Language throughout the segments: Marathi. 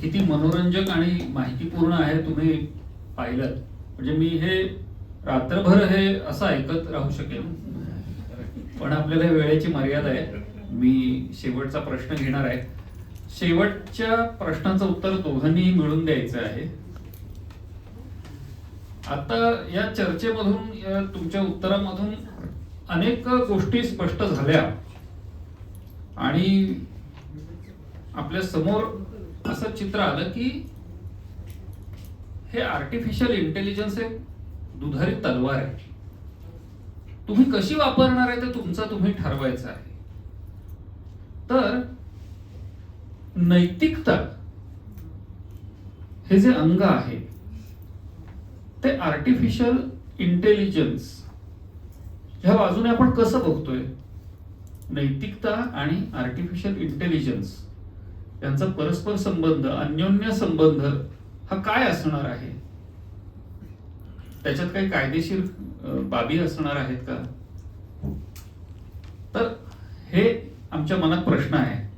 किती मनोरंजक आणि माहितीपूर्ण आहे तुम्ही पाहिलं. म्हणजे मी हे रात्रभर हे असं ऐकत राहू शकेल पण आपल्याला वेळेची मर्यादा आहे. मी शेवटचा प्रश्न घेणार आहे. शेवटच्या प्रश्नाचं उत्तर दोघांनी मिळून द्यायचं आहे. आता या चर्चेमधून या तुमच्या उत्तरामधून अनेक गोष्टी स्पष्ट झाल्या. आणि आपल्यासमोर असं चित्र आलं की हे आर्टिफिशियल इंटेलिजन्स एक दुधारी तलवार आहे. तुम्ही कशी वापरणार आहे ते तुमचं तुम्ही ठरवायचं आहे. तर नैतिकता हे जे अंग आहे ते आर्टिफिशियल इंटेलिजन्स ह्या बाजूने आपण कसं बघतोय? नैतिकता आणि आर्टिफिशियल इंटेलिजन्स त्यांचा परस्पर संबंध अन्योन्य संबंध हा काय असणार आहे? त्याच्यात काही कायदेशीर बाबी असणार आहेत का? तर हे आमच्या मनात प्रश्न आहे.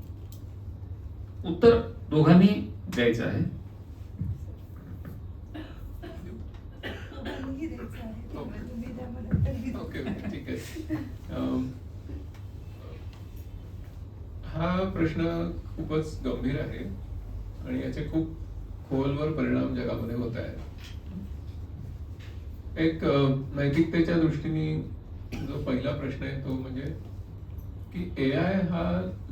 उत्तर दोघांनी द्यायचं आहे. हा प्रश्न खूपच गंभीर आहे आणि याचे खूप खोलवर परिणाम जगामध्ये होत आहेत. एक नैतिकतेच्या दृष्टीने जो पहिला प्रश्न आहे तो म्हणजे की ए आय हा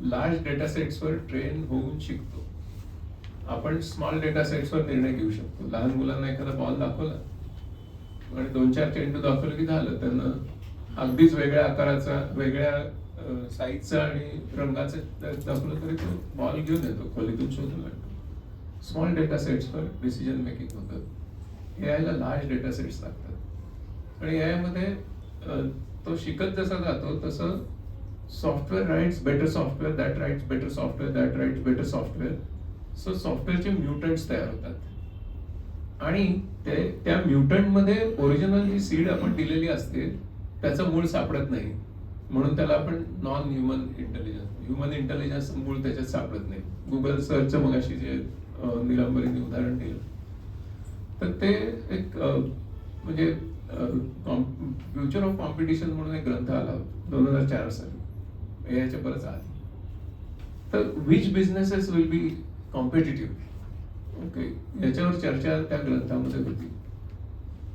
लार्ज डेटा सेट्सवर ट्रेन होऊन शिकतो. आपण स्मॉल डेटा सेट्सवर निर्णय घेऊ शकतो. लहान मुलांना एखादा बॉल दाखवला आणि दोन चार चेंडू दाखवलं की झालं त्यांना अगदीच वेगळ्या आकाराचा वेगळ्या साईजचा आणि रंगाचं दाखवलं तरी तो बॉल घेऊन येतो खोलीतून शोधून आणतो स्मॉल डेटा सेट्सवर डिसिजन मेकिंग होतं. ए आयला लार्ज डेटा सेट्स लागतात. आणि ए मध्ये तो शिकत जसा जातो तसं software writes better software that writes better software that writes better software so सॉफ्टवेअरचे म्युटंट्स तयार होतात. आणि ते त्या म्युटंटमध्ये ओरिजिनल जी सीड आपण दिलेली असते त्याचं मूळ सापडत नाही. म्हणून त्याला आपण non human intelligence human intelligence मूळ त्याच्यात सापडत नाही. गुगल सर्च मगाशी जे निलंबरीने उदाहरण दिलं. तर ते एक म्हणजे फ्युचर ऑफ कॉम्पिटिशन म्हणून एक ग्रंथ आला दोन हजार चार साली. याच्या परत आधी. तर which businesses will be competitive okay याच्यावर चर्चा त्या ग्रंथामध्ये होती.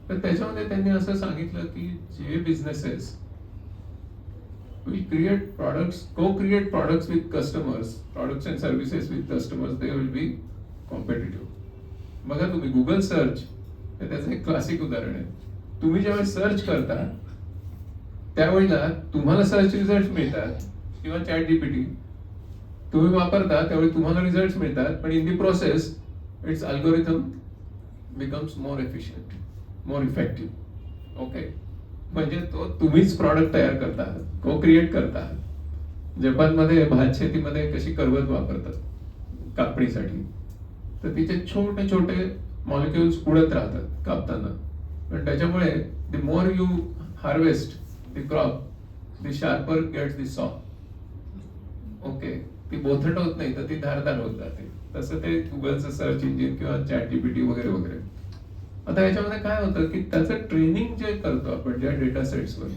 तर त्याच्यामध्ये त्यांनी असं सांगितलं की जे businesses we create products, co-create products with customers, products and services with customers, they will be competitive. बघा तुम्ही गुगल सर्च हे त्याचं एक क्लासिक उदाहरण आहे. तुम्ही जेव्हा सर्च करता त्यावेळेला तुम्हाला सर्च रिझल्ट मिळतात किंवा चॅट डीपीटी तुम्ही वापरता त्यावेळी तुम्हाला रिझल्ट मिळतात पण in the process its algorithm becomes more efficient more effective okay म्हणजे तो तुम्हीच प्रॉडक्ट तयार करता को क्रिएट करता जपानमध्ये भात शेतीमध्ये कशी करवत वापरतात कापणीसाठी. तर तिचे छोटे छोटे मॉलिक्युल्स उडत राहतात कापताना. पण त्याच्यामुळे the more you harvest the crop the sharper gets the saw okay ती बोथट होत नाही तर ती धारदार होत जाते. तसं ते गुगलचं सर्च इंजिन किंवा चॅट जीपीटी वगैरे वगैरे. आता याच्यामध्ये काय होतं की त्याचं ट्रेनिंग जे करतो आपण ज्या डेटा सेट्सवर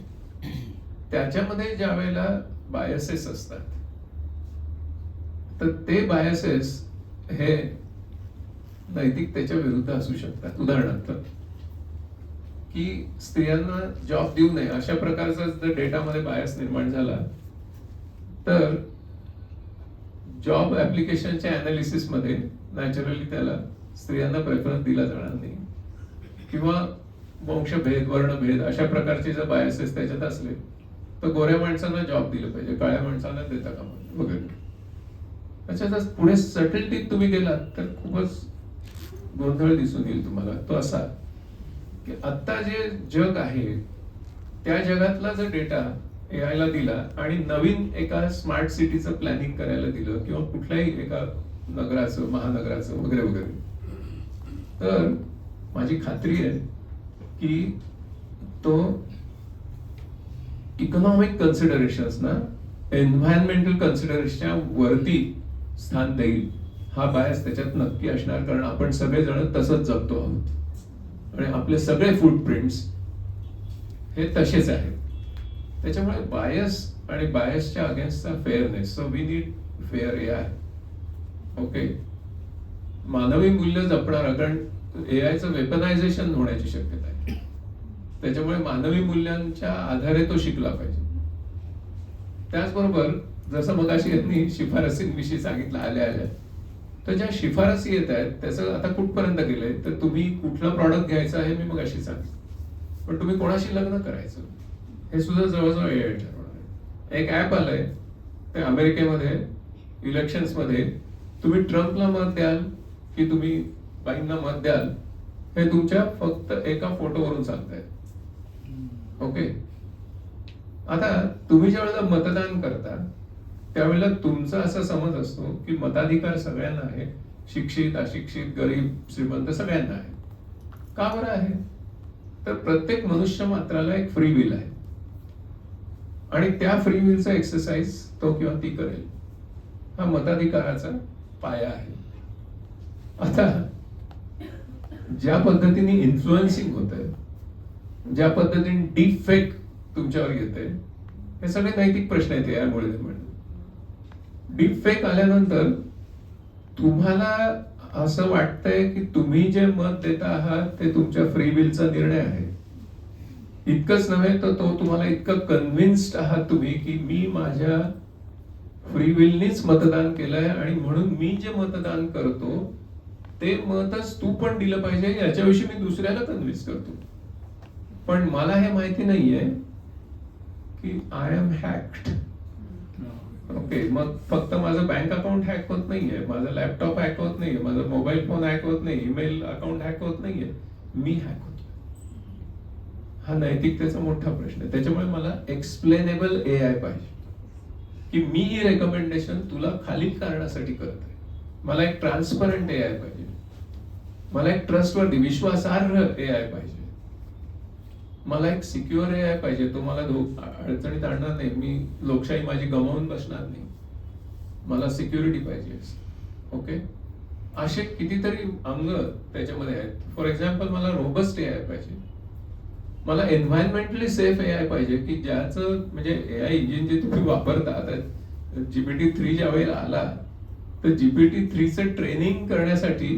त्याच्यामध्ये ज्या वेळेला बायसेस असतात तर ते बायसेस हे नैतिकतेच्या विरुद्ध असू शकतात. उदाहरणार्थ की स्त्रियांना जॉब देऊ नये अशा प्रकारचा जर डेटामध्ये बायस निर्माण झाला तर जॉब ऍप्लिकेशनच्या अनालिसिसमध्ये नॅचरली त्याला स्त्रियांना प्रेफरन्स दिला जाणार नाही. किंवा वंशभेद वर्णभेद अशा प्रकारचे जर बायसेस त्याच्यात असले तर गोऱ्या माणसांना जॉब दिलं पाहिजे काळ्या माणसांना देता कामा वगैरे. त्याच्यात पुढे सटलटीत तुम्ही गेलात तर खूपच गोंधळ दिसून येईल तुम्हाला. तो असा की आत्ता जे जग आहे त्या जगातला जर डेटा यायला दिला आणि नवीन एका स्मार्ट सिटीचं प्लॅनिंग करायला दिलं किंवा कुठल्याही एका नगराचं महानगराचं वगैरे वगैरे. तर माझी खात्री आहे की तो इकॉनॉमिक कन्सिडरेशन्स ना एन्व्हायरमेंटल कन्सिडरेशनच्या वरती स्थान देईल. हा बायस त्याच्यात नक्की असणार कारण आपण सगळेजण तसंच जगतो आहोत. आणि आपले सगळे फुटप्रिंट्स हे तसेच आहेत. त्याच्यामुळे बायस आणि बायसच्या अगेन्स्टचा fairness so we need fair A I okay मानवी मूल्य जपणारा कारण ए आयचं वेपनायझेशन होण्याची शक्यता आहे. त्याच्यामुळे मानवी मूल्यांच्या आधारे तो शिकला पाहिजे. त्याचबरोबर जसं मग अशी यांनी शिफारसींविषयी सांगितलं आल्या आल्या तर ज्या शिफारसी येत आहेत त्याचं आता कुठपर्यंत गेलंय तर तुम्ही कुठलं प्रॉडक्ट घ्यायचं आहे मी मग अशी सांगितलं. पण तुम्ही कोणाशी लग्न करायचं? हे सुद्धा जवळजवळ ए आय ठरवणार एक ऍप आलंय ते अमेरिकेमध्ये इलेक्शन्समध्ये तुम्ही ट्रम्पला मत द्याल की तुम्ही बाईंना मत द्याल. हे तुमच्या फक्त एका फोटोवरून सांगतायत. ओके? आता तुम्ही ज्या वेळेला मतदान करता त्यावेळेला तुमचा असा समज असतो की मताधिकार सगळ्यांना आहे शिक्षित अशिक्षित गरीब श्रीमंत सगळ्यांना आहे. का बरं आहे? तर प्रत्येक मनुष्य मात्राला एक फ्री विल आहे. आणि त्या फ्री विलचा एक्सरसाइज तो किंवा ती करेल. हा मताधिकाराचा पाया आहे. आता ज्या पद्धतीने इन्फ्लुएन्सिंग होत आहे ज्या पद्धतीने डीप फेक तुमच्यावर येते हे सगळे नैतिक प्रश्न आहेत यामुळे डीप फेक आल्यानंतर तुम्हाला असं वाटतंय की तुम्ही जे मत देता आहात ते तुमच्या फ्री विलचा निर्णय आहे. इतकंच नव्हे तर तो तुम्हाला इतकं कन्व्हिन्स्ड आहात तुम्ही की मी माझ्या फ्री विलनीच मतदान केलंय आणि म्हणून मी जे मतदान करतो ते मतच तू पण दिलं पाहिजे याच्याविषयी मी दुसऱ्याला कन्व्हिन्स करतो. पण मला हे माहिती नाहीये की आय एम हॅक्ड ओके मग फक्त माझं बँक अकाउंट हॅक होत नाहीये माझा लॅपटॉप हॅक होत नाहीये माझा मोबाईल फोन हॅक होत नाही ईमेल अकाउंट हॅक होत नाहीये मी हॅक होतो. हा नैतिकतेचा मोठा प्रश्न आहे. त्याच्यामुळे मला एक्सप्लेनेबल ए आय पाहिजे. की मी ही रेकमेंडेशन तुला खालील कारणासाठी करत आहे मला एक ट्रान्सपरंट ए आय पाहिजे. मला एक ट्रस्टवरती विश्वासार्ह ए आय पाहिजे. मला एक सिक्युअर ए आय पाहिजे. तो मला अडचणीत आणणार नाही. मी लोकशाही माझी गमावून बसणार नाही. मला सिक्युरिटी पाहिजे. ओके असे कितीतरी अंग त्याच्यामध्ये आहेत. फॉर एक्झाम्पल मला रोबस्ट ए आय पाहिजे. मला एन्व्हायरमेंटली सेफ ए आय पाहिजे की ज्याचं म्हणजे ए आय इंजिन जे तुम्ही वापरता आता जीपीटी थ्री ज्या वेळेला आला तर जीपीटी थ्रीचं ट्रेनिंग करण्यासाठी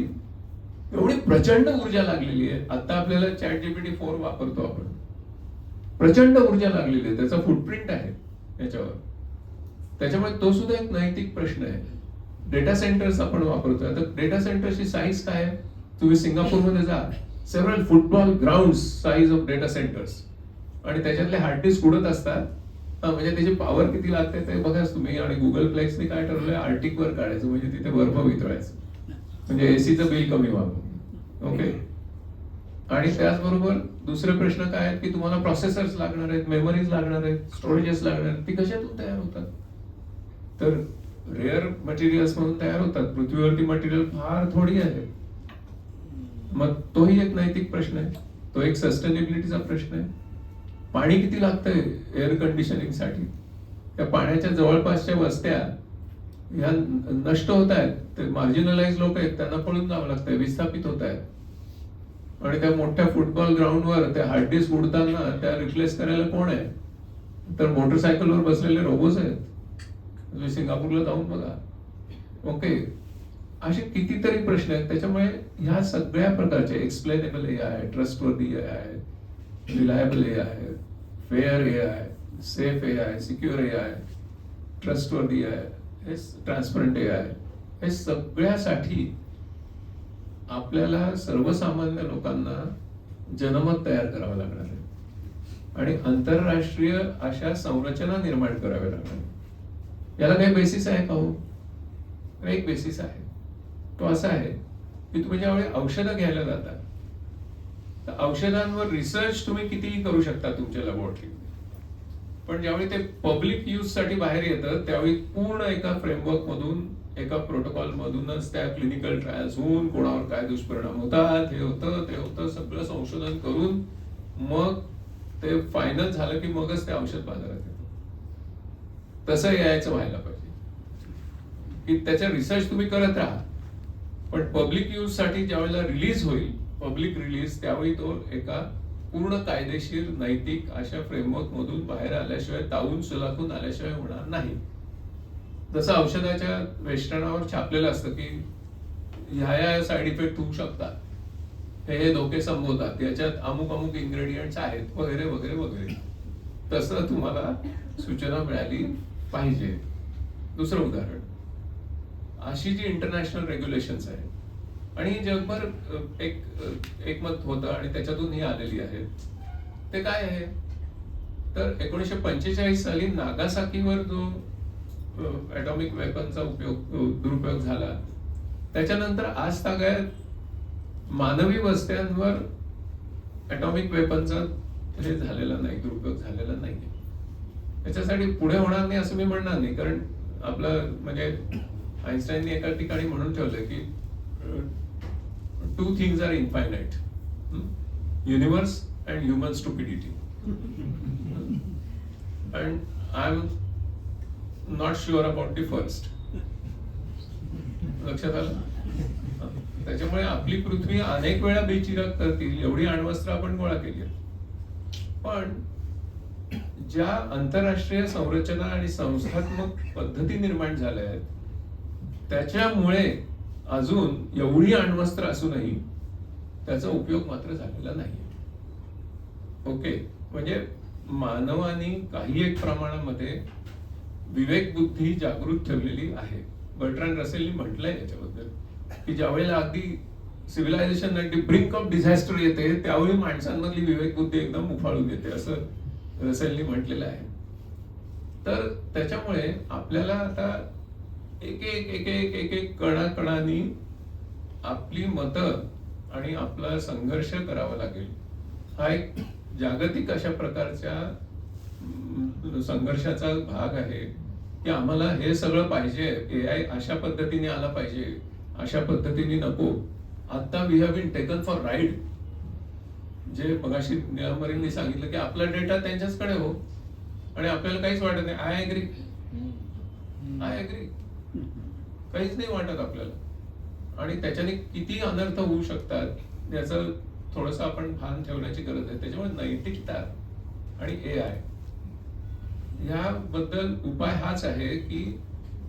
एवढी प्रचंड ऊर्जा लागलेली आहे. आता आपल्याला चॅट जीपीटी फोर वापरतो आपण. प्रचंड ऊर्जा लागलेली आहे. त्याचा फुटप्रिंट आहे याच्यावर. त्याच्यामुळे तो सुद्धा एक नैतिक प्रश्न आहे. डेटा सेंटर्स आपण वापरतोय. आता डेटा सेंटरची साईज काय आहे? तुम्ही सिंगापूरमध्ये जा. Several football ground size of data centres आणि त्याच्यातले हार्ड डिस्क उडत असतात. म्हणजे त्याची पॉवर किती लागते ते बघाच तुम्ही. आणि गुगल प्लेक्सने काय ठरवलंय? आर्टिक वर काढायचं. म्हणजे तिथे बर्फ वितळायचं. म्हणजे एसीचं बिल कमी व्हावं. ओके आणि त्याचबरोबर दुसरे प्रश्न काय आहेत की तुम्हाला प्रोसेसर्स लागणार आहेत मेमरीज लागणार आहेत स्टोरेजेस लागणार आहेत ती कशातून तयार होतात? तर रेअर मटेरियल्स म्हणून तयार होतात. पृथ्वीवरती मटेरियल फार थोडी आहे. मग तोही एक नैतिक प्रश्न आहे. तो एक सस्टेनेबिलिटीचा प्रश्न आहे. पाणी किती लागतंय एअर कंडिशनिंगसाठी? त्या पाण्याच्या जवळपासच्या वस्त्या ह्या नष्ट होत आहेत. ते मार्जिनलाइज लोक आहेत त्यांना पळून जावं लागतंय विस्थापित होत आहेत. आणि त्या मोठ्या फुटबॉल ग्राउंडवर त्या हार्ड डिस्क उडताना त्या रिप्लेस करायला कोण आहे? तर मोटरसायकलवर बसलेले रोबोज आहेत. तुम्ही सिंगापूरला जाऊन बघा. ओके असे कितीतरी प्रश्न आहेत. त्याच्यामुळे ह्या सगळ्या प्रकारचे एक्सप्लेनेबल ए आहे ट्रस्टवर्दी ए आहे रिलायबल ए आहे फेअर ए आहे सेफ ए आहे सिक्युअर ए आहे ट्रस्टवर्दी आहे हे ट्रान्सपरंट ए आहे हे सगळ्यासाठी आपल्याला सर्वसामान्य लोकांना जनमत तयार करावं लागणार आहे. आणि आंतरराष्ट्रीय अशा संरचना निर्माण कराव्या लागणार याला काही बेसिस आहे का हो? एक बेसिस आहे. तो असा आहे की तुम्ही ज्यावेळी औषधं घ्यायला जाता तर औषधांवर रिसर्च तुम्ही कितीही करू शकता तुमच्या लॅबोरेटरी पण ज्यावेळी ते पब्लिक यूजसाठी बाहेर येतं त्यावेळी पूर्ण एका फ्रेमवर्क मधून एका प्रोटोकॉल मधूनच त्या क्लिनिकल ट्रायल्स होऊन कोणावर काय दुष्परिणाम होतात हे होतं ते होतं सगळं संशोधन करून मग ते फायनल झालं की मगच ते औषध बाजारात येतं. तसं यायचं व्हायला पाहिजे. की त्याचा रिसर्च तुम्ही करत राहा. पण पब्लिक यूजसाठी ज्यावेळेला रिलीज होईल पब्लिक रिलीज त्यावेळी तो एका पूर्ण कायदेशीर नैतिक अशा फ्रेमवर्क मधून बाहेर आल्याशिवाय तावून सुलाखून आल्याशिवाय होणार नाही. तसं औषधाच्या वेष्टनावर छापलेलं असतं की ह्या ह्या साईड इफेक्ट होऊ शकतात. हे हे धोके संबोधतात याच्यात अमुक अमुक इन्ग्रेडियंट्स आहेत वगैरे वगैरे वगैरे. तसं तुम्हाला सूचना मिळाली पाहिजे. दुसरं उदाहरण. अशी जी इंटरनॅशनल रेग्युलेशन्स आहेत आणि जगभर एक एकमत होतं आणि त्याच्यातून ही आलेली आहे ते काय आहे? तर एकोणीसशे पंचेचाळीस साली नागासाकीवर जो ॲटॉमिक वेपनचा उपयोग दुरुपयोग झाला. त्याच्यानंतर आज तागायत मानवी वस्त्यांवर ॲटॉमिक वेपनचा हे झालेला नाही दुरुपयोग झालेला नाही त्याच्यासाठी पुढे होणार नाही असं मी म्हणणार नाही कारण आपलं म्हणजे आईन्स्टाईनने एका ठिकाणी म्हणून ठेवलं की two things are infinite universe and human stupidity and I am not sure about the first लक्षात आलं त्याच्यामुळे आपली पृथ्वी अनेक वेळा बेचिराग करतील एवढी अण्वस्त्र आपण गोळा केली पण ज्या आंतरराष्ट्रीय संरचना आणि संस्थात्मक पद्धती निर्माण झाल्या आहेत त्याच्यामुळे अजून एवढी अण्वस्त्र असूनही त्याचा उपयोग मात्र झालेला नाही ओके? म्हणजे मानवाने काही एक प्रमाणामध्ये विवेक बुद्धी जागृत ठेवलेली आहे. बर्ट्रान रसेलनी म्हटलंय याच्याबद्दल की ज्यावेळेला अगदी सिव्हिलायझेशन अगदी ब्रिंक ऑफ डिझास्टर येते त्यावेळी माणसांमधली विवेक बुद्धी एकदम उफाळून येते असं रसेलनी म्हटलेलं आहे. तर त्याच्यामुळे आपल्याला आता एक एक एक एक एक एक कणाकणानी आपली मतं आणि आपला संघर्ष करावा लागेल. हा एक जागतिक अशा प्रकारच्या संघर्षाचा भाग आहे. की आम्हाला हे सगळं पाहिजे. ए आय अशा पद्धतीने आला पाहिजे. अशा पद्धतीने नको. आता we have been taken for ride जे मगाशी निळंबरींनी सांगितलं की आपला डेटा त्यांच्याचकडे हो. आणि आपल्याला काहीच वाटत नाही. आय अग्री आय अग्री काहीच नाही वाटत आपल्याला. आणि त्याच्याने किती अनर्थ होऊ शकतात याचं थोडंसं आपण भान ठेवण्याची गरज आहे. त्याच्यामुळे नैतिकता आणि ए आय याबद्दल उपाय हाच आहे की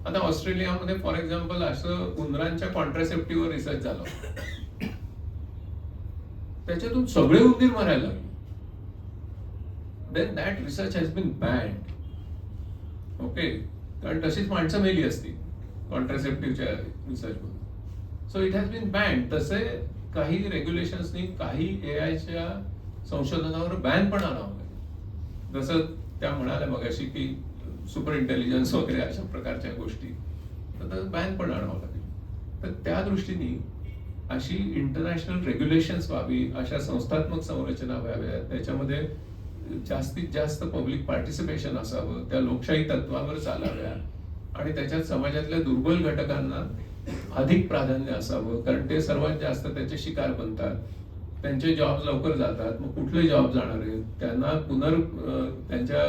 आता ऑस्ट्रेलियामध्ये फॉर एक्झाम्पल असं उंदरांच्या कॉन्ट्रासेप्टिव्ह रिसर्च झाला. त्याच्यातून सगळे उंदीर मरायला लागले. Then that research has been banned okay कारण तशीच माणसं मेली असती कॉन्ट्रासेप्टिव्हच्या रिसर्च मध्ये so it has been banned तसे काही रेग्युलेशन्सनी काही ए आयच्या संशोधनावर बॅन पण आणावं लागेल जसं त्या म्हणाल्या मगाशी की सुपर इंटेलिजन्स वगैरे अशा प्रकारच्या गोष्टी. तर बॅन पण आणावं लागेल. तर त्या दृष्टीने अशी इंटरनॅशनल रेग्युलेशन्स व्हावी अशा संस्थात्मक संरचना व्हाव्या त्याच्यामध्ये जास्तीत जास्त पब्लिक पार्टिसिपेशन असावं त्या लोकशाही तत्वावर चालाव्या आणि त्याच्यात समाजातल्या दुर्बल घटकांना अधिक प्राधान्य असावं कारण ते सर्वात जास्त त्याचे शिकार बनतात. त्यांचे जॉब लवकर जातात मग कुठले जॉब जाणार आहेत? त्यांना पुनर् त्यांच्या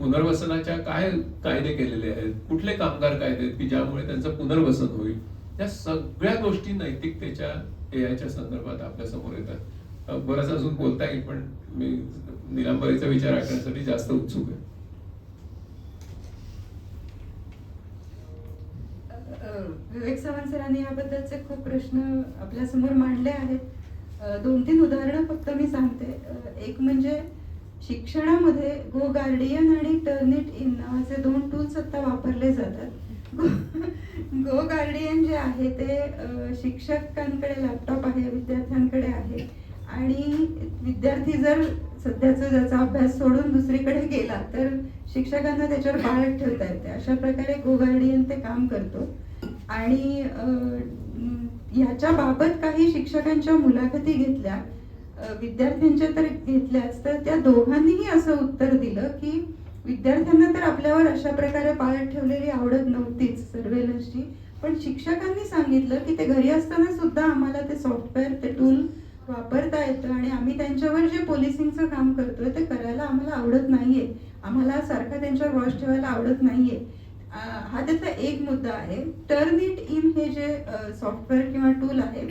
पुनर्वसनाच्या काय कायदे केलेले आहेत? कुठले कामगार कायदे आहेत की ज्यामुळे त्यांचं पुनर्वसन होईल? या सगळ्या गोष्टी नैतिकतेच्या एआयच्या संदर्भात आपल्यासमोर येतात. बरंच अजून बोलता येईल पण मी निलांबरीचा विचार ऐकण्यासाठी जास्त उत्सुक आहे. विवेक सावंत सरांनी याबद्दलचे खूप प्रश्न आपल्यासमोर मांडले आहेत. दोन तीन उदाहरणं फक्त मी सांगते. एक म्हणजे शिक्षणामध्ये गो गार्डियन आणि टर्निट इन नावाचे दोन टूल्स आता वापरले जातात. गो गार्डियन जे आहे ते शिक्षकांकडे लॅपटॉप आहे विद्यार्थ्यांकडे आहे. आणि विद्यार्थी जर सध्याचा ज्याचा अभ्यास सोडून दुसरीकडे गेला तर शिक्षकांना त्याच्यावर पाळत ठेवता येते. अशा प्रकारे गो गार्डियन ते काम करतो. आणि अ, ह्याच्या बाबत काही शिक्षकांच्या मुलाखती घेतल्या विद्यार्थ्यांच्या तर घेतल्याच तर त्या दोघांनीही असं उत्तर दिलं की विद्यार्थ्यांना तर आपल्यावर अशा प्रकारे पाळत ठेवलेली आवडत नव्हतीच सर्वेलन्सची. पण शिक्षकांनी सांगितलं की ते घरी असताना सुद्धा आम्हाला ते सॉफ्टवेअर ते टूल वापरता येतं आणि आम्ही त्यांच्यावर जे पोलिसिंगचं काम करतोय ते करायला आम्हाला आवडत नाहीये. आम्हाला सारखा त्यांच्यावर वॉश ठेवायला आवडत नाहीये. हा त्याचा एक मुद्दा आहे. टर्न इट इन हे जे सॉफ्टवेअर किंवा टूल आहे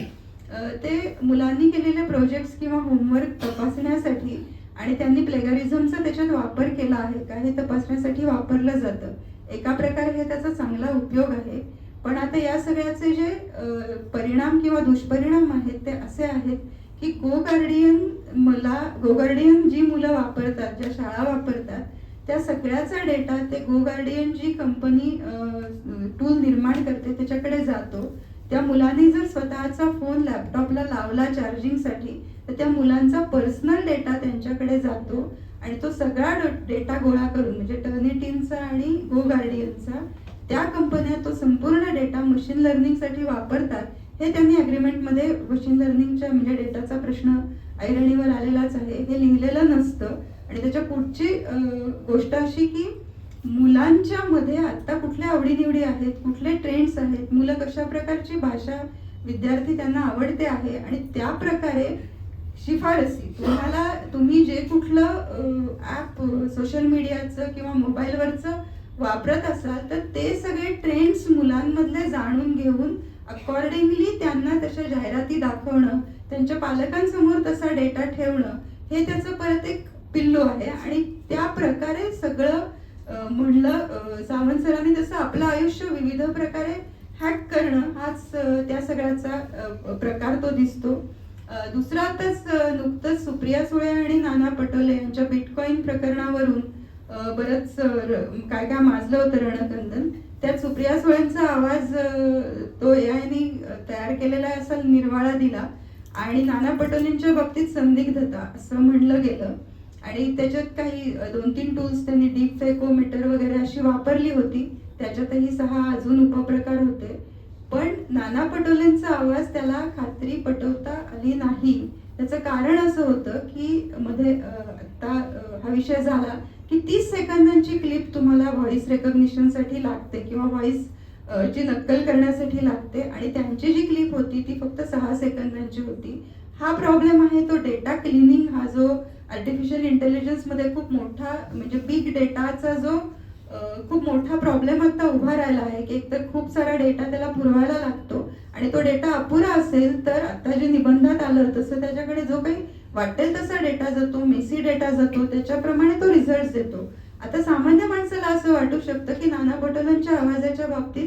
ते मुलांनी केलेले प्रोजेक्ट्स किंवा होमवर्क तपासण्यासाठी आणि त्यांनी प्लेगरिझमचा त्याच्यात वापर केला आहे का हे तपासण्यासाठी वापरलं जातं. एका प्रकारे हे त्याचा चांगला उपयोग आहे. पण आता या सगळ्याचे जे परिणाम किंवा दुष्परिणाम आहेत ते असे आहेत की गो गार्डियन मला गो गार्डियन जी मुलं वापरतात ज्या शाळा वापरतात त्या सगळ्याचा डेटा ते गो गार्डियन जी कंपनी टूल निर्माण करते त्याच्याकडे जातो. त्या मुलांनी जर स्वतःचा फोन लॅपटॉपला लावला चार्जिंगसाठी तर त्या मुलांचा पर्सनल डेटा त्यांच्याकडे जातो आणि तो सगळा डेटा गोळा करून म्हणजे टर्निटीनचा आणि गो गार्डियनचा त्या कंपन्या तो संपूर्ण डेटा मशीन लर्निंगसाठी वापरतात. हे त्यांनी अग्रीमेंटमध्ये मशीन लर्निंगच्या म्हणजे डेटाचा प्रश्न ऐरणीवर आलेलाच आहे. हे लिहिलेलं नसतं. आणि त्याच्या पुढची गोष्ट अशी की मुलांच्या मध्ये आता कुठल्या आवडीनिवडी आहेत कुठले ट्रेंड्स आहेत मुलं कशा प्रकारची भाषा विद्यार्थी त्यांना आवडते आहे आणि त्या प्रकारे शिफारसी तुम्हाला तुम्ही जे कुठलं ॲप सोशल मीडियाचं किंवा मोबाईलवरचं वापरत असाल तर ते सगळे ट्रेंड्स मुलांमधले जाणून घेऊन अकॉर्डिंगली त्यांना तशा जाहिराती दाखवणं त्यांच्या पालकांसमोर तसा डेटा ठेवणं हे त्याचं परत एक पिल्लू आहे. आणि त्या प्रकारे सगळं म्हणलं सावंत सरांनी जसं आपलं आयुष्य विविध प्रकारे हॅक करणं हाच त्या सगळ्याचा प्रकार तो दिसतो. दुसरा आताच नुकतंच सुप्रिया सुळे आणि नाना पटोले यांच्या बिटकॉईन प्रकरणावरून बरंच काय काय माजलं होतं रणकंदन. त्यात सुप्रिया सुळेंचा आवाज तो एआयने तयार केलेला आहे असा निर्वाळा दिला. आणि नाना पटोलेंच्या बाबतीत संदिग्धता असं म्हणलं गेलं. आणि त्याच्यात काही दोन तीन टूल्स त्यांनी डीप फेकोमीटर वगैरे अशी वापरली होती. त्याच्यातही सहा अजून उपप्रकार होते. पण नाना पटोलेंचा आवाज त्याला खात्री पटवता आली नाही. त्याचं कारण असं होतं की मध्ये आता हा विषय झाला की तीस सेकंदांची क्लिप तुम्हाला व्हॉइस रेकग्निशनसाठी लागते किंवा व्हॉइस ची नक्कल करण्यासाठी लागते. आणि त्यांची जी क्लिप होती ती फक्त सहा सेकंदांची होती. हा प्रॉब्लेम आहे तो डेटा क्लिनिंग हा जो आर्टिफिशियल इंटेलिजन्समध्ये खूप मोठा म्हणजे बिग डेटाचा जो खूप मोठा प्रॉब्लेम आता उभा राहिला आहे की एकतर खूप सारा डेटा त्याला पुरवायला लागतो आणि तो डेटा अपुरा असेल तर आता जे निबंधात आलं तसं त्याच्याकडे जो काही वाटेल तसा डेटा जातो मेसी डेटा जातो त्याच्याप्रमाणे तो रिझल्ट देतो. आता सामान्य माणसाला असं वाटू शकतं की नाना पटोलांच्या आवाजाच्या बाबतीत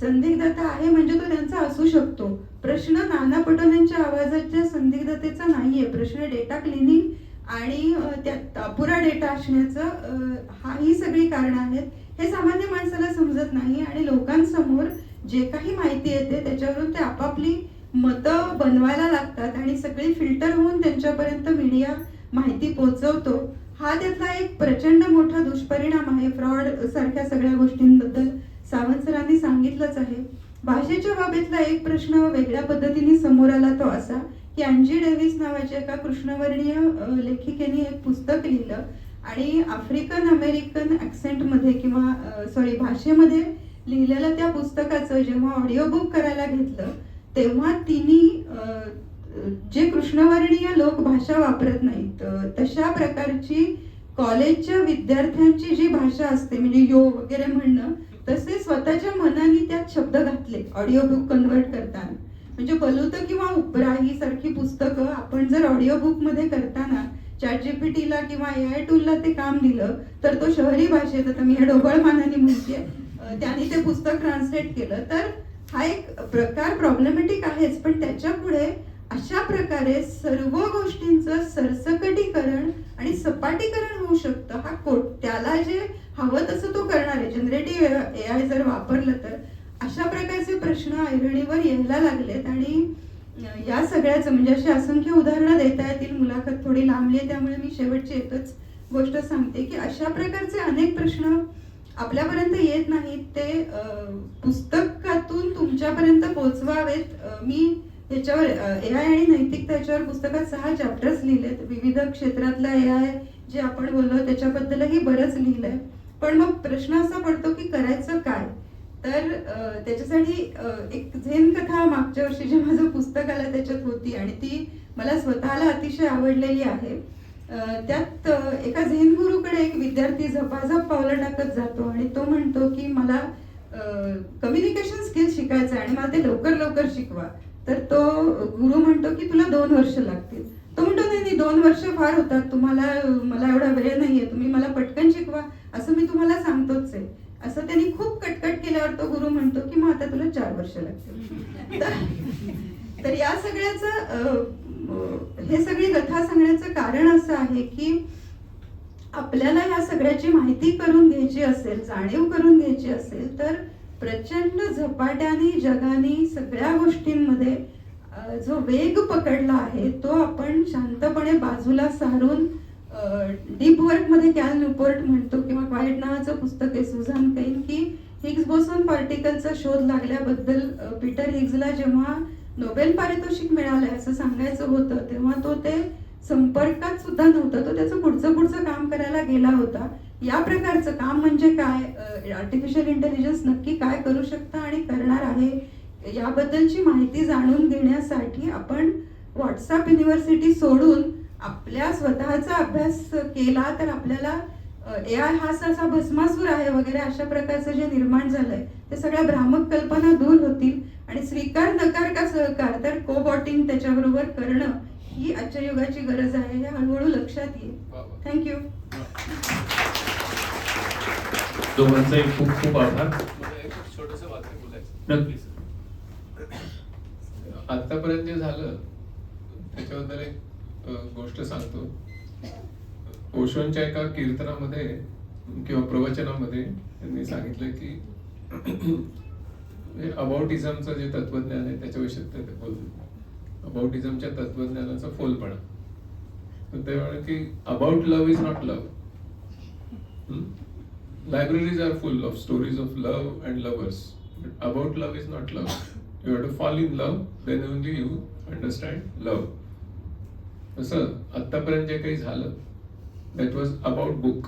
संदिग्धता आहे म्हणजे तो त्यांचा असू शकतो. प्रश्न नाना पटोलेंच्या आवाजाच्या संदिग्धतेचा नाहीये. प्रश्न डेटा क्लिनिंग आणि त्यात अपुरा डेटा असण्याचं हा ही सगळी कारणं आहेत. हे सामान्य माणसाला समजत नाही आणि लोकांसमोर जे काही माहिती येते त्याच्यावरून ते आपापली मतं बनवायला लागतात आणि सगळी फिल्टर होऊन त्यांच्यापर्यंत मीडिया माहिती पोहोचवतो. हा त्यातला एक प्रचंड मोठा दुष्परिणाम आहे. फ्रॉड सारख्या सगळ्या गोष्टींबद्दल सावंत सरांनी सांगितलंच आहे. भाषेच्या बाबतीतला एक प्रश्न वेगळ्या पद्धतीने समोर आला तो असा कॅन्जी डेव्हिस नावाच्या एका कृष्णवर्णीय लेखिकेने एक पुस्तक लिहिलं आणि आफ्रिकन अमेरिकन ॲक्सेंटमध्ये किंवा सॉरी भाषेमध्ये लिहिलेलं त्या पुस्तकाचं जेव्हा ऑडिओ बुक करायला घेतलं तेव्हा तिने जे कृष्णवर्णीय लोक भाषा वापरत नाहीत तशा प्रकारची कॉलेजच्या विद्यार्थ्यांची जी भाषा असते म्हणजे यो वगैरे म्हणणं तसे स्वतःच्या मनाने त्यात शब्द घातले ऑडिओ बुक कन्वर्ट करताना. म्हणजे बलुत किंवा उपराही सारखी पुस्तकं आपण जर ऑडिओ बुकमध्ये करताना चॅट जीपीटीला किंवा ए आय टूलला ते काम दिलं तर तो शहरी भाषेत आता मी हे ढोबळ मानाने म्हणते त्यांनी ते पुस्तक ट्रान्सलेट केलं तर हा एक प्रकार प्रॉब्लेमॅटिक आहेच पण त्याच्या पुढे अशा प्रकारे सर्व गोष्टींचं सरसकटीकरण आणि सपाटीकरण होऊ शकतं हा कोट त्याला जे हवं तसं तो करणार आहे. जनरेटिव्ह ए आय जर वापरलं तर अशा प्रकारचे प्रश्न ऐरणीवर यायला लागलेत आणि या सगळ्याचं म्हणजे अशी असंख्य उदाहरणं देता येतील. मुलाखत थोडी लांबली आहे त्यामुळे मी शेवटची एकच गोष्ट सांगते की अशा प्रकारचे अनेक प्रश्न आपल्यापर्यंत येत नाहीत. ते पुस्तकातून तुमच्यापर्यंत पोहोचवावेत. मी त्याच्यावर ए आय आणि नैतिकता याच्यावर पुस्तकात सहा चॅप्टर्स लिहिलेत. विविध क्षेत्रातला ए आय जे आपण बोललो त्याच्याबद्दलही बरंच लिहिलंय. पण मग प्रश्न असा पडतो की करायचं काय? तर त्याच्यासाठी एक झेन कथा मागच्या वर्षी जे माझं पुस्तक आलं त्याच्यात होती आणि ती मला स्वतःला अतिशय आवडलेली आहे. त्यात एका झेन गुरुकडे एक विद्यार्थी झपाझप पावलं टाकत जातो आणि तो म्हणतो की मला कम्युनिकेशन स्किल शिकायचं आहे आणि मला ते लवकर लवकर शिकवा. तर तो गुरु म्हणतो की तुला दोन वर्ष लागतील. तो म्हणतो नाही दोन वर्ष फार होतात. तुम्हाला मला एवढा वेळ नाहीये. तुम्ही मला पटकन शिकवा. असं मी तुम्हाला सांगतोच आहे. असं त्यांनी खूप कटकट केल्यावर तो गुरु म्हणतो की मग आता तुला चार वर्ष लागतील. तर- या सगळ्याचं हे सगळी कथा सांगण्याचं कारण असं आहे की आपल्याला या सगळ्याची माहिती करून घ्यायची असेल जाणीव करून घ्यायची असेल तर प्रचंड झपाट्याने जगाने सगळ्या गोष्टींमध्ये जो वेग पकडला आहे तो आपण शांतपणे बाजूला सारून डीप वर्कमध्ये कॅल न्यूपोर्ट म्हणतो किंवा क्वाईट नावाचं पुस्तक आहे सुझान कैन की हिग्स बोसॉन पार्टिकलचा शोध लागल्याबद्दल पीटर हिग्सला जेव्हा नोबेल पारितोषिक मिळालंय असं सांगायचं होतं तेव्हा तो ते संपर्कात सुद्धा नव्हता तो त्याचं पुढचं पुढचं काम करायला गेला होता. या प्रकारचं काम म्हणजे काय? आर्टिफिशियल इंटेलिजन्स नक्की काय करू शकतं आणि करणार आहे याबद्दलची माहिती जाणून घेण्यासाठी आपण व्हॉट्सअप युनिव्हर्सिटी सोडून आपल्या स्वतःचा अभ्यास केला तर आपल्याला ए आय हा असा भस्मासूर आहे वगैरे अशा प्रकारचं जे निर्माण झालंय ते सगळ्या भ्रामक कल्पना दूर होतील. आणि स्वीकार नकार का सहकार तर को बॉटिंग त्याच्याबरोबर करणं ही आजच्या युगाची गरज आहे हे हळूहळू लक्षात येईल. थँक्यू दोघांचे खूप खूप आभार. आतापर्यंत जे झालं त्याच्याबद्दल एक गोष्ट सांगतो. ओशोंच्या एका कीर्तनामध्ये किंवा प्रवचनामध्ये त्यांनी सांगितलं की अबाउटिझमचं जे तत्वज्ञान आहे त्याच्याविषयी ते बोलतो अबाउटिझमच्या तत्वज्ञानाचा फोलपणा. तर ते म्हणाले की about love is not love. Libraries are full of stories of love and lovers but about love is not love you have to fall in love then only you understand love तसं आतापर्यंत जे काही झालं that was about book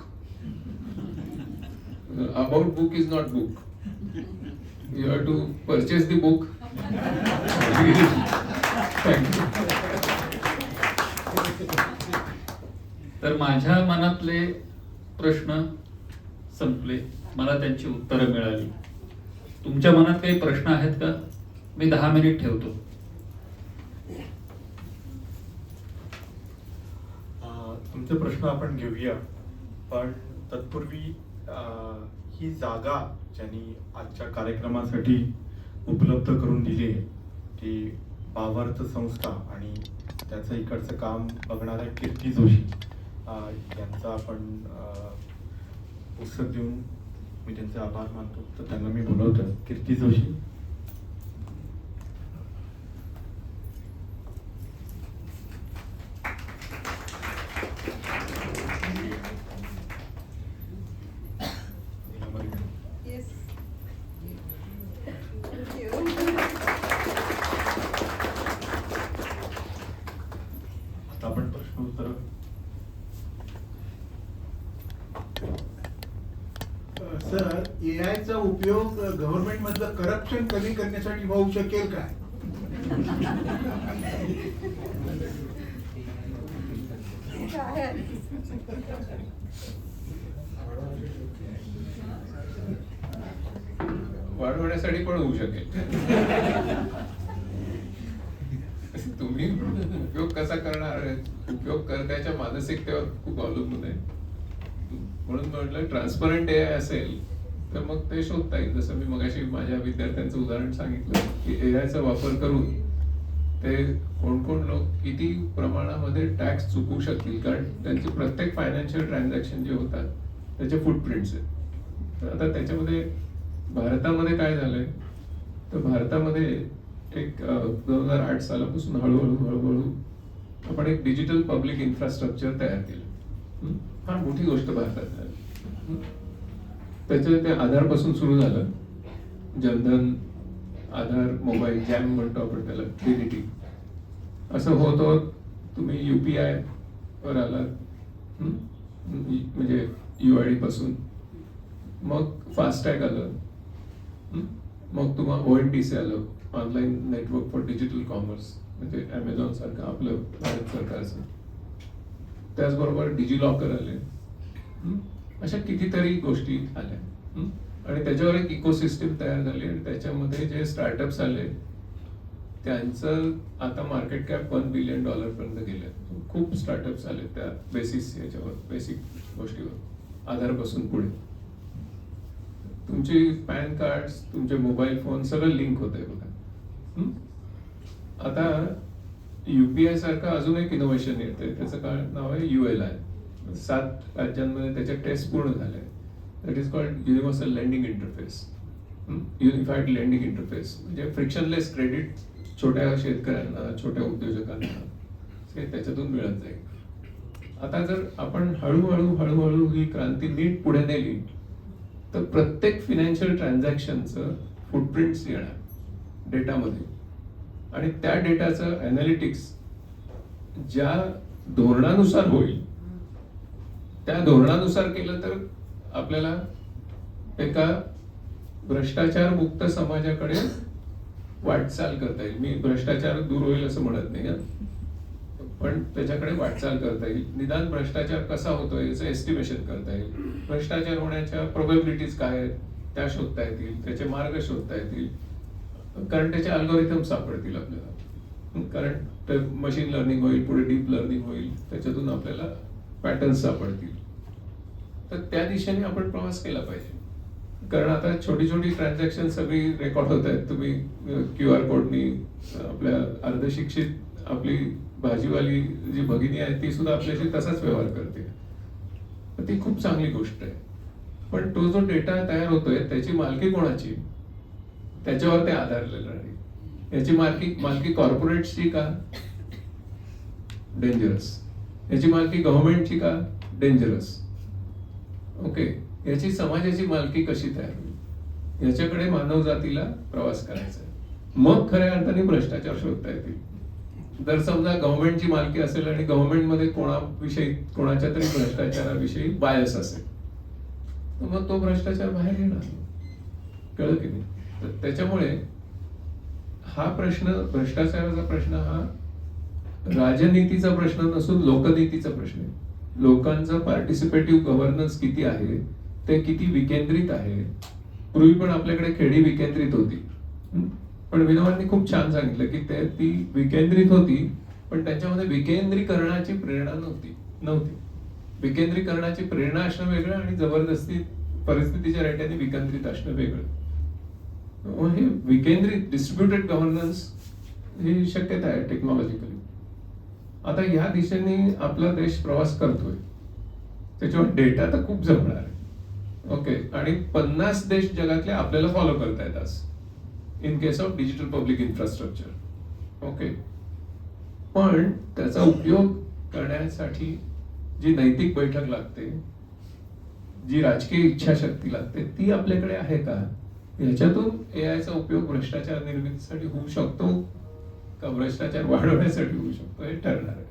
about book is not book you have to purchase the book तर माझ्या मनातले प्रश्न संपले. मला त्यांची उत्तरं मिळाली. तुमच्या मनात काही प्रश्न आहेत का? मी दहा मिनिट ठेवतो. अ, तुमचे प्रश्न आपण घेऊया. पण तत्पूर्वी ही जागा ज्यांनी आजच्या कार्यक्रमासाठी उपलब्ध करून दिली आहे ती भावार्थ संस्था आणि त्याचं इकडचं काम बघणाऱ्या कीर्ती जोशी यांचा आपण पुस्तक देऊन मी त्यांचे आभार मानतो. तर त्यांना मी बोलवतो कीर्ती जोशी येस आता आपण प्रश्न उत्तर सर याचा उपयोग गव्हर्नमेंट मधलं करप्शन कमी करण्यासाठी होऊ शकेल काय वाढवण्यासाठी पण होऊ शकेल. तुम्ही उपयोग कसा करणार? आहे? उपयोग करण्याच्या मानसिकतेवर खूप अवलंबून आहे. म्हणून म्हटलं ट्रान्सपरंट ए आय असेल तर मग ते शोधता येईल. जसं मी मगाशी माझ्या विद्यार्थ्यांचं उदाहरण सांगितलं की एआयचा वापर करून ते कोण कोण लोक किती प्रमाणामध्ये टॅक्स चुकवू शकतील? कारण त्यांचे प्रत्येक फायनान्शियल ट्रान्झॅक्शन जे होतात त्याचे फुटप्रिंट्स आहेत. तर आता त्याच्यामध्ये भारतामध्ये काय झालंय? तर भारतामध्ये एक दोन हजार आठ सालापासून हळूहळू हळूहळू आपण एक डिजिटल पब्लिक इन्फ्रास्ट्रक्चर तयार केलं. फार मोठी गोष्ट भारतात झाली. त्याचं ते आधारपासून सुरू झालं. जनधन आधार मोबाईल जॅम म्हणतो आपण त्याला डीडीटी असं होत होत तुम्ही आय वर आलात. म्हणजे यू आयपासून. मग फास्टॅग आलं. मग तुम्हाला ओ एन टी सी आलं. Online network for digital commerce म्हणजे ॲमेझॉन सारखं आपलं भारत सरकारचं. त्याचबरोबर डिजिलॉकर आले. अशा कितीतरी गोष्टी आल्या आणि त्याच्यावर एक इकोसिस्टीम तयार झाली आणि त्याच्यामध्ये जे स्टार्टअप्स आले त्यांचं आता market cap one billion dollar पर्यंत खूप स्टार्टअप्स आले त्या बेसिस याच्यावर बेसिक गोष्टीवर. आधारपासून पुढे. तुमची पॅन कार्ड तुमचे मोबाईल फोन सगळं लिंक होत आहे बघा. यू आता युपीआय सारखं अजून एक इनोव्हेशन येतंय. त्याचं काय नाव आहे? यू एल आय सात राज्यांमध्ये त्याच्या टेस्ट पूर्ण झाल्या that is called universal lending interface unified lending interface म्हणजे फ्रिक्शनलेस क्रेडिट छोट्या शेतकऱ्यांना छोट्या उद्योजकांना. हे त्याच्यातून मिळत जाईल. आता जर आपण हळूहळू हळूहळू ही क्रांती नीट पुढे नेली तर प्रत्येक फिनान्शियल ट्रान्झॅक्शनचं फुटप्रिंट्स येणार डेटामध्ये. आणि त्या डेटाचं अनालिटिक्स ज्या धोरणानुसार होईल त्या धोरणानुसार केलं तर आपल्याला एका भ्रष्टाचार मुक्त समाजाकडे वाटचाल करता येईल. मी भ्रष्टाचार दूर होईल असं म्हणत नाही पण त्याच्याकडे वाटचाल करता येईल. निदान भ्रष्टाचार कसा होतोय याचं एस्टिमेशन करता येईल. भ्रष्टाचार होण्याच्या प्रोबेबिलिटीज काय आहेत त्या शोधता येतील त्याचे मार्ग शोधता येतील. कारण त्याचे अल्गोरिथम सापडतील आपल्याला. कारण मशीन लर्निंग होईल पुढे डीप लर्निंग होईल त्याच्यातून आपल्याला पॅटर्न सापडतील. तर त्या दिशेने आपण प्रवास केला पाहिजे. कारण आता छोटी छोटी ट्रान्झॅक्शन सगळी रेकॉर्ड होत आहेत. तुम्ही क्यू आर कोडनी आपल्या अर्धशिक्षित आपली भाजीवाली जी भगिनी आहे ती सुद्धा आपल्याशी तसाच व्यवहार करते. तर ती खूप चांगली गोष्ट आहे. पण तो जो डेटा तयार होतोय त्याची मालकी कोणाची? त्याच्यावर ते आधारलेलं आहे. याची मालकी मालकी कॉर्पोरेटची का? डेंजरस याची मालकी गव्हर्नमेंटची का? डेंजरस ओके याची समाजाची मालकी कशी तयार होईल? याच्याकडे मानव जातीला प्रवास करायचा आहे. मग खऱ्या अर्थाने भ्रष्टाचार शोधता येतील. जर समजा गव्हर्नमेंटची मालकी असेल आणि गव्हर्नमेंटमध्ये कोणाविषयी कोणाच्या तरी भ्रष्टाचाराविषयी बायस असेल तर मग तो भ्रष्टाचार बाहेर येणार. कळलं की नाही? तर त्याच्यामुळे हा प्रश्न भ्रष्टाचाराचा प्रश्न हा राजनीतीचा प्रश्न नसून लोकनीतीचा प्रश्न आहे. लोकांचं पार्टिसिपेटिव्ह गव्हर्नन्स किती आहे ते किती विकेंद्रित आहे. पूर्वी पण आपल्याकडे खेडी विकेंद्रित होती. पण विनोबांनी खूप छान सांगितलं की ते ती विकेंद्रित होती पण त्याच्यामध्ये विकेंद्रीकरणाची प्रेरणा नव्हती नव्हती. विकेंद्रीकरणाची प्रेरणा असणं वेगळं आणि जबरदस्ती परिस्थितीच्या रेट्याने विकेंद्रित असणं वेगळं. हे विकेंद्रित डिस्ट्रीब्युटेड गव्हर्नन्स ही शक्यता आहे टेक्नॉलॉजिकली आता या दिशेने आपला देश प्रवास करतोय. त्याच्यावर डेटा तर खूप जमणार आहे. ओके आणि पन्नास देश जगातले आपल्याला फॉलो करतायत आज in case of digital public infrastructure okay पण त्याचा उपयोग करण्यासाठी जी नैतिक बैठक लागते जी राजकीय इच्छाशक्ती लागते ती आपल्याकडे आहे का? याच्यातून AI चा उपयोग भ्रष्टाचार निर्मितीसाठी होऊ शकतो का भ्रष्टाचार वाढवण्यासाठी होऊ शकतो हे ठरणार आहे.